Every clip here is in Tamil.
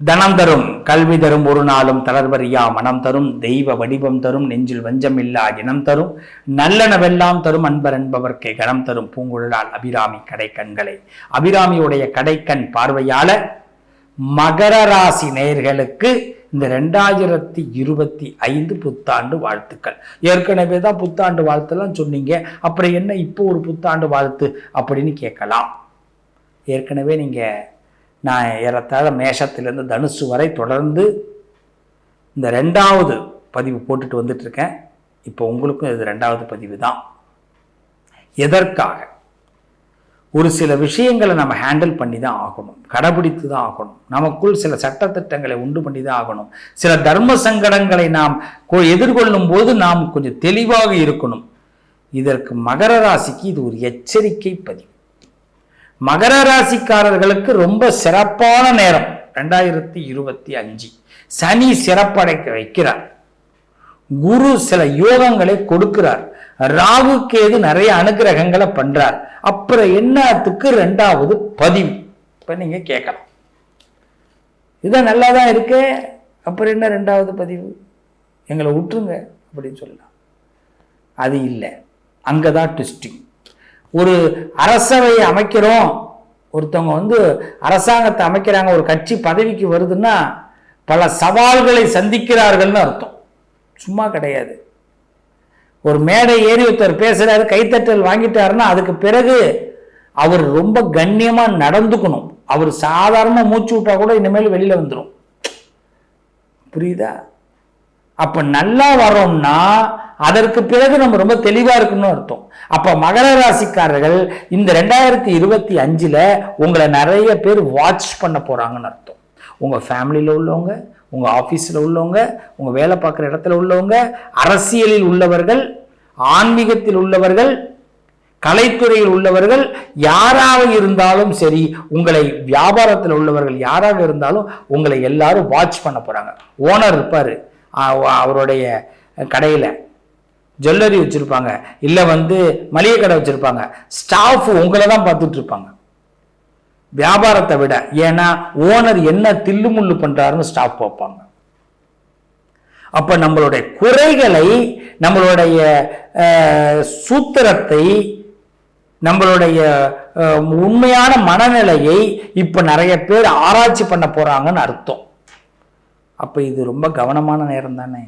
தனம் தரும் கல்வி தரும் ஒரு நாளும் தளர்வறியா மனம் தரும் தெய்வ வடிவம் தரும் நெஞ்சில் வஞ்சம் இல்லா இனம் தரும் நல்லனவெல்லாம் தரும் அன்பர் என்பவர்க்கே கணம் தரும் பூங்குழலால் அபிராமி கடை கண்களை அபிராமியுடைய கடைக்கண் பார்வையால மகர ராசி நேயர்களுக்கு இந்த ரெண்டாயிரத்தி இருபத்தி ஐந்து புத்தாண்டு வாழ்த்துக்கள். ஏற்கனவே தான் புத்தாண்டு வாழ்த்துலாம் சொன்னீங்க அப்புறம் என்ன இப்போ ஒரு புத்தாண்டு வாழ்த்து அப்படின்னு கேட்கலாம். ஏற்கனவே நீங்கள் நான் ஏறத்தாழ மேஷத்திலேருந்து தனுசு வரை தொடர்ந்து இந்த ரெண்டாவது பதிவு போட்டுட்டு வந்துட்டு இருக்கேன் இப்போ உங்களுக்கும் இது ரெண்டாவது பதிவு தான். எதற்காக? ஒரு சில விஷயங்களை நம்ம ஹேண்டில் பண்ணி தான் ஆகணும். கடைபிடித்து தான் ஆகணும். நமக்குள் சில சட்டத்திட்டங்களை உண்டு பண்ணி தான் ஆகணும். சில தர்ம சங்கடங்களை நாம் எதிர்கொள்ளும் போது நாம் கொஞ்சம் தெளிவாக இருக்கணும். இதற்கு மகர ராசிக்கு இது ஒரு எச்சரிக்கை பதிவு. மகர ராசிக்காரர்களுக்கு ரொம்ப சிறப்பான நேரம் ரெண்டாயிரத்தி இருபத்தி அஞ்சு. சனி சிறப்படைக்க வைக்கிறார். குரு சில யோகங்களை கொடுக்கிறார். ராகு கேது நிறைய அனுகிரகங்களை பண்றார். அப்புறம் என்னத்துக்கு ரெண்டாவது பதிவு. இப்ப நீங்க கேட்கலாம். இதான் நல்லா தான் இருக்கு அப்புறம் என்ன ரெண்டாவது பதிவு? எங்களை விட்டுருங்க அப்படின்னு சொல்லலாம். அது இல்லை. அங்கே தான் ட்விஸ்டிங் ஒரு அரசவையை அமைக்கிறோம். ஒருத்தவங்க வந்து அரசாங்கத்தை அமைக்கிறாங்க ஒரு கட்சி பதவிக்கு வருதுன்னா பல சவால்களை சந்திக்கிறார்கள்னு அர்த்தம். சும்மா கிடையாது. ஒரு மேடை ஏறி ஒருத்தர் பேசுகிறாரு கைத்தட்டல் வாங்கிட்டாருன்னா அதுக்கு பிறகு அவர் ரொம்ப கண்ணியமாக நடந்துக்கணும். அவர் சாதாரணமாக மூச்சு விட்டா கூட இனிமேல் வெளியில் வந்துடும் புரியுதா? அப்ப நல்லா வரோம்னா அதற்கு பிறகு நம்ம ரொம்ப தெளிவா இருக்கணும்னு அர்த்தம். அப்ப மகர ராசிக்காரர்கள் இந்த ரெண்டாயிரத்தி இருபத்தி அஞ்சுல உங்களை நிறைய பேர் வாட்ச் பண்ண போறாங்கன்னு அர்த்தம். உங்க ஃபேமிலியில உள்ளவங்க உங்க ஆபீஸ்ல உள்ளவங்க உங்க வேலை பார்க்குற இடத்துல உள்ளவங்க அரசியலில் உள்ளவர்கள் ஆன்மீகத்தில் உள்ளவர்கள் கலைத்துறையில் உள்ளவர்கள் யாராக இருந்தாலும் சரி உங்களை வியாபாரத்தில் உள்ளவர்கள் யாராக இருந்தாலும் உங்களை எல்லாரும் வாட்ச் பண்ண போறாங்க. ஓனர் இருப்பாரு. அவருடைய கடையில் ஜுவல்லரி வச்சுருப்பாங்க. இல்லை வந்து மளிகை கடை வச்சுருப்பாங்க. ஸ்டாஃப் உங்களை தான் பார்த்துட்டு இருப்பாங்க. வியாபாரத்தை விட ஏன்னா ஓனர் என்ன தில்லுமுள்ளு பண்ணுறாருன்னு ஸ்டாஃப் பார்ப்பாங்க. அப்போ நம்மளுடைய குறைகளை நம்மளுடைய சூத்திரத்தை நம்மளுடைய உண்மையான மனநிலையை இப்போ நிறைய பேர் ஆராய்ச்சி பண்ண போகிறாங்கன்னு அர்த்தம். அப்போ இது ரொம்ப கவனமான நேரம் தானே?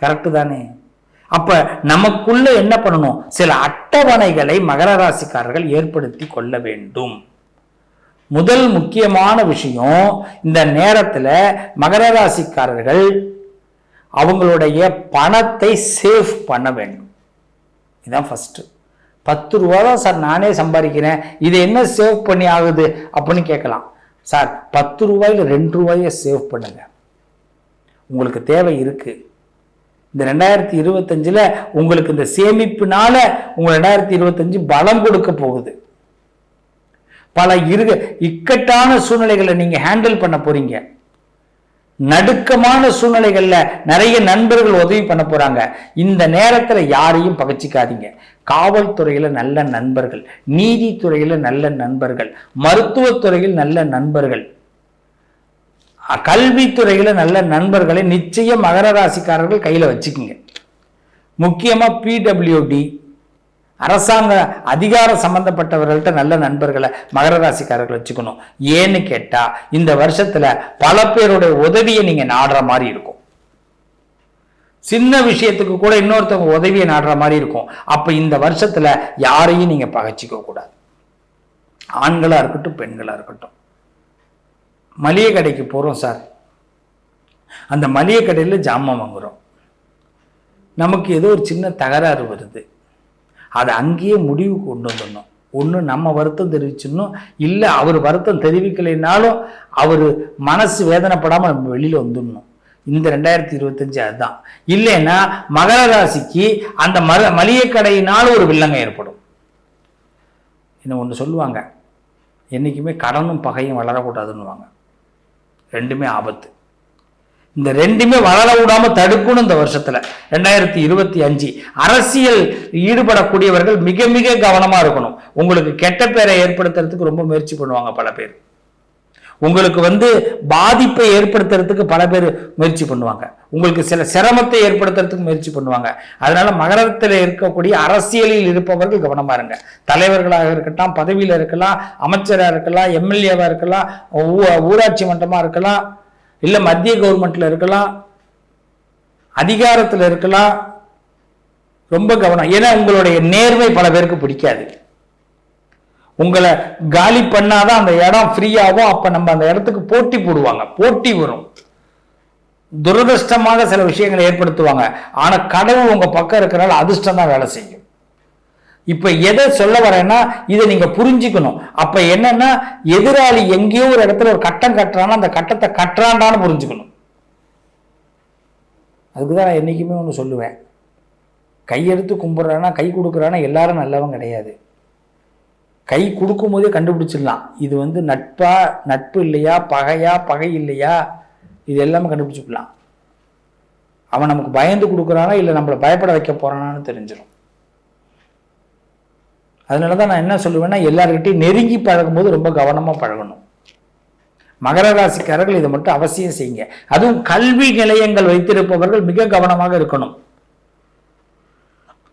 கரெக்டு தானே? அப்போ நமக்குள்ள என்ன பண்ணணும்? சில அட்டவணைகளை மகர ராசிக்காரர்கள் ஏற்படுத்தி கொள்ள வேண்டும். முதல் முக்கியமான விஷயம் இந்த நேரத்தில் மகர ராசிக்காரர்கள் அவங்களுடைய பணத்தை சேவ் பண்ண வேண்டும். இதுதான் ஃபஸ்ட்டு பத்து ரூபா தான் சார் நானே சம்பாதிக்கிறேன். இது என்ன சேவ் பண்ணி ஆகுது? அப்படின்னு கேட்கலாம். சார் பத்து ரூபாயில் ரெண்டு ரூபாயை சேவ் பண்ணுங்க. உங்களுக்கு தேவை இருக்கு. இந்த ரெண்டாயிரத்தி இருபத்தஞ்சில் உங்களுக்கு இந்த சேமிப்புனால உங்கள் ரெண்டாயிரத்தி இருபத்தஞ்சு பலம் கொடுக்க போகுது. பல இருக இக்கட்டான சூழ்நிலைகளை நீங்கள் ஹேண்டில் பண்ண போறீங்க. நடுக்கமான சூழ்நிலைகள்ல நிறைய நண்பர்கள் உதவி பண்ண போறாங்க. இந்த நேரத்துல யாரையும் பகச்சிக்காதீங்க. காவல்துறையில நல்ல நண்பர்கள் நீதித்துறையில நல்ல நண்பர்கள் மருத்துவத்துறையில் நல்ல நண்பர்கள் கல்வித்துறையில் கல்வித்துறையில நல்ல நண்பர்களை நிச்சயம் மகர ராசிக்காரர்கள் கையில வச்சுக்குங்க. முக்கியமா பிடபிள்யூடி அரசாங்க அதிகாரம் சம்பந்தப்பட்டவர்கள்ட்ட நல்ல நண்பர்களை மகர ராசிக்காரர்கள் வச்சுக்கணும். ஏன்னு கேட்டா இந்த வருஷத்துல பல பேருடைய உதவியை நீங்க நாடுற மாதிரி இருக்கும். சின்ன விஷயத்துக்கு கூட இன்னொருத்தவங்க உதவியை நாடுற மாதிரி இருக்கும். அப்ப இந்த வருஷத்துல யாரையும் நீங்க பகைச்சிக்க கூடாது. ஆண்களா இருக்கட்டும் பெண்களா இருக்கட்டும். மளிகை கடைக்கு போறோம் சார். அந்த மளிகை கடையில் ஜாமான் வாங்குறோம். நமக்கு ஏதோ ஒரு சின்ன தகராறு வருது. அதை அங்கேயே முடிவு கொண்டு வந்துடணும். ஒன்று நம்ம வருத்தம் தெரிவிச்சிடணும். இல்லை அவர் வருத்தம் தெரிவிக்கலைனாலும் அவர் மனசு வேதனைப்படாமல் நம்ம வெளியில் வந்துடணும். இந்த ரெண்டாயிரத்தி இருபத்தஞ்சு அதுதான். இல்லைன்னா மகர ராசிக்கு அந்த மர மளிகை கடையினால ஒரு வில்லங்க ஏற்படும். இன்னும் ஒன்று சொல்லுவாங்க? என்றைக்குமே கடனும் பகையும் வளரக்கூடாதுன்னுவாங்க. ரெண்டுமே ஆபத்து. இந்த ரெண்டுமே வளர விடாம தடுக்கணும் இந்த வருஷத்துல. ரெண்டாயிரத்தி இருபத்தி அஞ்சு. அரசியல் ஈடுபடக்கூடியவர்கள் மிக மிக கவனமா இருக்கணும். உங்களுக்கு கெட்ட பேரை ஏற்படுத்துறதுக்கு ரொம்ப முயற்சி பண்ணுவாங்க பல பேர். உங்களுக்கு வந்து பாதிப்பை ஏற்படுத்துறதுக்கு பல பேர் முயற்சி பண்ணுவாங்க. உங்களுக்கு சில சிரமத்தை ஏற்படுத்துறதுக்கு முயற்சி பண்ணுவாங்க. அதனால மகரத்தில் இருக்கக்கூடிய அரசியலில் இருப்பவர்கள் கவனமா இருங்க. தலைவர்களாக இருக்கட்டும் பதவியில் இருக்கலாம் அமைச்சராக இருக்கலாம் எம்எல்ஏவா இருக்கலாம் ஊ- ஊராட்சி மன்றமா இருக்கலாம் இல்லை மத்திய கவர்மெண்ட்ல இருக்கலாம் அதிகாரத்தில் இருக்கலாம் ரொம்ப கவனம். ஏன்னா உங்களுடைய நேர்மை பல பேருக்கு பிடிக்காது. உங்களை காலி பண்ணாதான் அந்த இடம் ஃப்ரீயாகும் அப்போ நம்ம அந்த இடத்துக்கு போட்டி போடுவாங்க. போட்டி வரும். துரதிருஷ்டமாக சில விஷயங்களை ஏற்படுத்துவாங்க. ஆனால் கடவுள் உங்கள் பக்கம் இருக்கிறனால அதிர்ஷ்டம் தான் வேலை செய்யும். இப்ப எதை சொல்ல வரேன்னா இதை நீங்க புரிஞ்சுக்கணும். அப்ப என்னன்னா எதிராளி எங்கேயோ ஒரு இடத்துல ஒரு கட்டம் கட்டுறான்னா அந்த கட்டத்தை கட்டுறான்டான்னு புரிஞ்சுக்கணும். அதுக்கு தான் நான் என்றைக்குமே ஒன்று சொல்லுவேன். கையெடுத்து கும்பிட்றானா கை கொடுக்குறானா எல்லாரும் நல்லவன் கிடையாது. கை கொடுக்கும் போதே கண்டுபிடிச்சிடலாம். இது வந்து நட்பா நட்பு இல்லையா பகையா பகை இல்லையா இது எல்லாமே கண்டுபிடிச்சிக்கலாம் அவன் நமக்கு பயந்து கொடுக்குறானா இல்லை நம்மளை பயப்பட வைக்க போகிறானான்னு தெரிஞ்சிடும் அதனால தான் நான் என்ன சொல்லுவேன்னா எல்லாருக்கிட்டையும் நெருங்கி பழகும்போது ரொம்ப கவனமாக பழகணும். மகர ராசிக்காரர்கள் இதை மட்டும் அவசியம் செய்யுங்க. அதுவும் கல்வி நிலையங்கள் வைத்திருப்பவர்கள் மிக கவனமாக இருக்கணும்.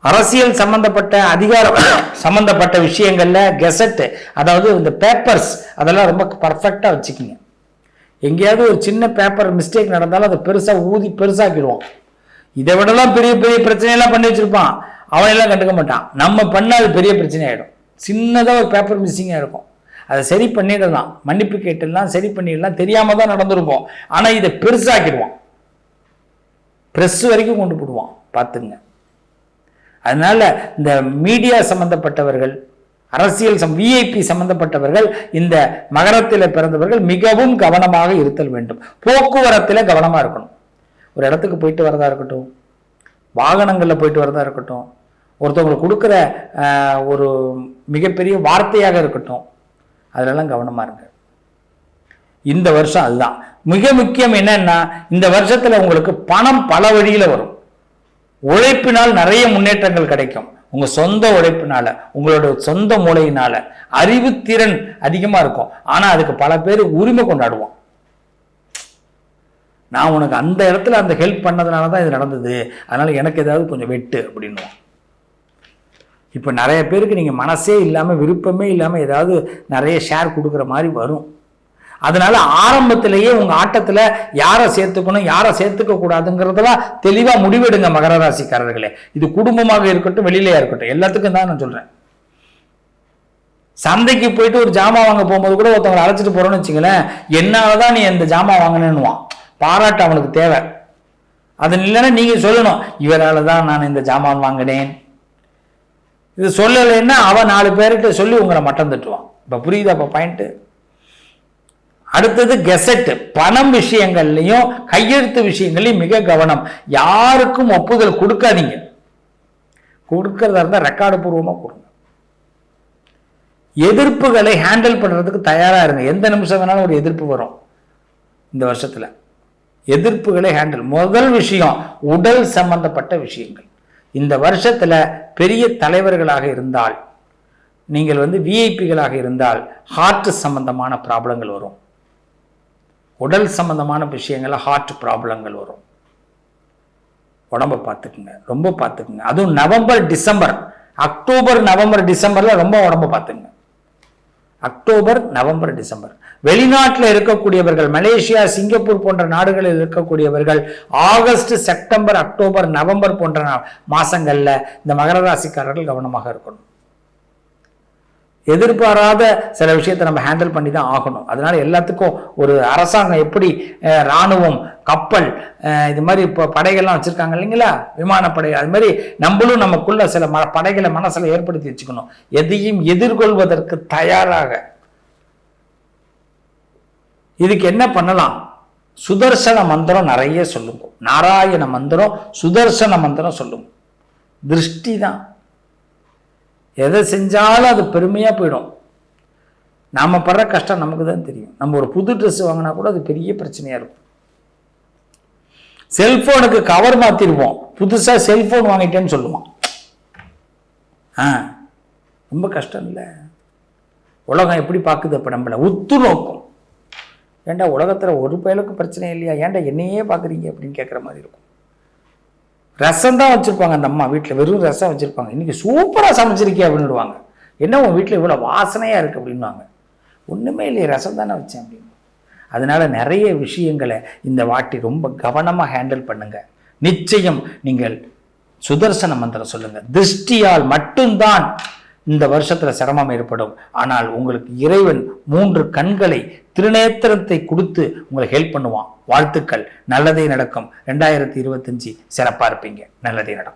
அரசியல் சம்பந்தப்பட்ட அதிகாரம் சம்பந்தப்பட்ட விஷயங்கள்ல கெசட்டு அதாவது இந்த பேப்பர்ஸ் அதெல்லாம் ரொம்ப பர்ஃபெக்டாக வச்சுக்கிங்க. எங்கேயாவது ஒரு சின்ன பேப்பர் மிஸ்டேக் நடந்தாலும் அதை பெருசாக ஊதி பெருசாக்கிடுவோம். இதை விடலாம் பெரிய பெரிய பிரச்சனையெல்லாம் பண்ணி வச்சுருப்பான். அவன் எல்லாம் கண்டுக்க மாட்டான். நம்ம பண்ணால் அது பெரிய பிரச்சனை ஆகிடும் சின்னதாக ஒரு பேப்பர் மிஸ்ஸிங்காக இருக்கும். அதை சரி பண்ணிடலாம். மன்னிப்பு கேட்டுடலாம் சரி பண்ணிடலாம். தெரியாமல் தான் நடந்திருப்போம். ஆனால் இதை பெருசாக்கிடுவான். ப்ரெஸ் வரைக்கும் கொண்டு போடுவான். பார்த்துங்க. அதனால் இந்த மீடியா சம்பந்தப்பட்டவர்கள் அரசியல் சம் விஐபி சம்பந்தப்பட்டவர்கள் இந்த மகரத்தில் பிறந்தவர்கள் மிகவும் கவனமாக இருத்தல் வேண்டும். போக்குவரத்தில் கவனமாக இருக்கணும். ஒரு இடத்துக்கு போயிட்டு வரதா இருக்கட்டும். வாகனங்களில் போயிட்டு வரதா இருக்கட்டும். ஒருத்தவங்களுக்கு கொடுக்குற ஒரு மிகப்பெரிய வார்த்தையாக இருக்கட்டும் அதிலெல்லாம் கவனமாக இருங்க. இந்த வருஷம் அதுதான். மிக முக்கியம் என்னன்னா இந்த வருஷத்தில் உங்களுக்கு பணம் பல வழியில் வரும். உழைப்பினால் நிறைய முன்னேற்றங்கள் கிடைக்கும். உங்கள் சொந்த உழைப்பினால உங்களோட சொந்த மூளையினால அறிவுத்திறன் அதிகமாக இருக்கும். ஆனால் அதுக்கு பல பேர் உரிமை கொண்டாடுவோம் நான் உனக்கு அந்த இடத்துல அந்த ஹெல்ப் பண்ணதுனால தான் இது நடந்தது. அதனால எனக்கு ஏதாவது கொஞ்சம் வெட்டு அப்படின்னுவான். இப்போ நிறைய பேருக்கு நீங்கள் மனசே இல்லாமல் விருப்பமே இல்லாமல் ஏதாவது நிறைய ஷேர் கொடுக்குற மாதிரி வரும். அதனால ஆரம்பத்திலேயே உங்கள் ஆட்டத்தில் யாரை சேர்த்துக்கணும் யாரை சேர்த்துக்க கூடாதுங்கிறதெல்லாம் தெளிவாக முடிவெடுங்க மகர ராசிக்காரர்களே. இது குடும்பமாக இருக்கட்டும் வெளியிலயா இருக்கட்டும் எல்லாத்துக்கும் தான் நான் சொல்கிறேன் சந்தைக்கு போயிட்டு ஒரு ஜாமான் வாங்க போகும்போது கூட ஒருத்தவங்களை அழைச்சிட்டு போகிறோன்னு வச்சுங்களேன் என்னாலதான் நீ இந்த ஜாமான் வாங்கினேன்னுவான். பாராட்டு அவனுக்கு தேவை. அது இல்லைன்னா நீங்கள் சொல்லணும் இவரால் தான் நான் இந்த ஜாமான் வாங்கினேன். இது சொல்லலைன்னா அவன் நாலு பேர்கிட்ட சொல்லி உங்களை மட்டம் தட்டுவான். இப்போ புரியுதா இப்போ பாயிண்ட்டு அடுத்தது கெசட் பணம் விஷயங்கள்லையும் கையெழுத்து விஷயங்கள்லையும் மிக கவனம். யாருக்கும் ஒப்புதல் கொடுக்காதீங்க. கொடுக்கறதா இருந்தால் ரெக்கார்டு பூர்வமாக கொடுங்க. எதிர்ப்புகளை ஹேண்டில் பண்ணுறதுக்கு தயாராக இருங்க. எந்த நிமிஷம் வேணாலும் ஒரு எதிர்ப்பு வரும். இந்த வருஷத்தில். எதிர்ப்புகளை ஹேண்டில் முதல் விஷயம் உடல் சம்பந்தப்பட்ட விஷயங்கள். இந்த வருஷத்தில் பெரிய தலைவர்களாக இருந்தால் நீங்கள் வந்து விஐபிகளாக இருந்தால் ஹார்ட் சம்பந்தமான ப்ராப்ளங்கள் வரும். உடல் சம்பந்தமான விஷயங்களில் ஹார்ட் ப்ராப்ளங்கள் வரும். உடம்ப பார்த்துக்குங்க ரொம்ப பார்த்துக்குங்க. அதுவும் நவம்பர் டிசம்பர். அக்டோபர் நவம்பர் டிசம்பரில் ரொம்ப உடம்ப பார்த்துக்குங்க. October November December. வெளிநாட்டில் இருக்கக்கூடியவர்கள் மலேசியா சிங்கப்பூர் போன்ற நாடுகளில் இருக்கக்கூடியவர்கள் ஆகஸ்ட் செப்டம்பர் அக்டோபர் நவம்பர் போன்ற மாசங்கள்ல இந்த மகர ராசிக்காரர்கள் கவனமாக இருக்கணும். எதிர்பாராத சில விஷயத்தை நம்ம ஹேண்டில் பண்ணி தான் ஆகணும். அதனால எல்லாத்துக்கும் ஒரு அரசாங்கம் எப்படி இராணுவம் ராணுவம் கப்பல் இது மாதிரி இப்போ படைகள்லாம் வச்சுருக்காங்க இல்லைங்களா? விமானப்படை அது மாதிரி நம்மளும் நமக்குள்ள சில ம படைகளை மனசில் ஏற்படுத்தி வச்சுக்கணும். எதையும் எதிர்கொள்வதற்கு தயாராக. இதுக்கு என்ன பண்ணலாம்? சுதர்சன மந்திரம் நிறைய சொல்லுங்க. நாராயண மந்திரம் சுதர்சன மந்திரம் சொல்லுங்க. திருஷ்டி தான் எதை செஞ்சாலும் அது பெருமையாக போயிடும். நாம படுற கஷ்டம் நமக்கு தான் தெரியும். நம்ம ஒரு புது ட்ரெஸ் வாங்கினா கூட அது பெரிய பிரச்சனையாக இருக்கும். செல்ஃபோனுக்கு கவர் மாற்றிருப்போம் புதுசாக செல்ஃபோன் வாங்கிட்டேன்னு சொல்லுவான் ஆ ரொம்ப கஷ்டம் இல்லை. உலகம் எப்படி பார்க்குது அப்போ நம்மளை? உத்து நோக்கும். ஏன்டா உலகத்தில் ஒரு பயலுக்கும் பிரச்சனை இல்லையா? ஏன்டா என்னையே பார்க்குறீங்க அப்படின்னு கேட்குற மாதிரி இருக்கும். ரசம் தான் வச்சுருப்பாங்க அந்த அம்மா வீட்டில் வெறும் ரசம் வச்சுருப்பாங்க. இன்றைக்கி சூப்பராக சமைச்சிருக்கே அப்படின்னுடுவாங்க என்ன உன் வீட்டில் இவ்வளோ வாசனையாக இருக்குது அப்படின்வாங்க ஒன்றுமே இல்லையே ரசம் தானே வச்சேன் அப்படின்னு. அதனால் நிறைய விஷயங்களை இந்த வாட்டி ரொம்ப கவனமாக ஹேண்டில் பண்ணுங்க. நிச்சயம் நீங்கள் சுதர்சன மந்திரம் சொல்லுங்கள் திருஷ்டியால் மட்டும்தான் இந்த வருஷத்துல சிரமம் ஏற்படும். ஆனால் உங்களுக்கு இறைவன் மூன்று கண்களை திருநேத்திரத்தை கொடுத்து உங்களை ஹெல்ப் பண்ணுவான். வாழ்த்துக்கள். நல்லதே நடக்கும். ரெண்டாயிரத்தி இருபத்தஞ்சு சிறப்பாக இருப்பீங்க நல்லதே நடக்கும்.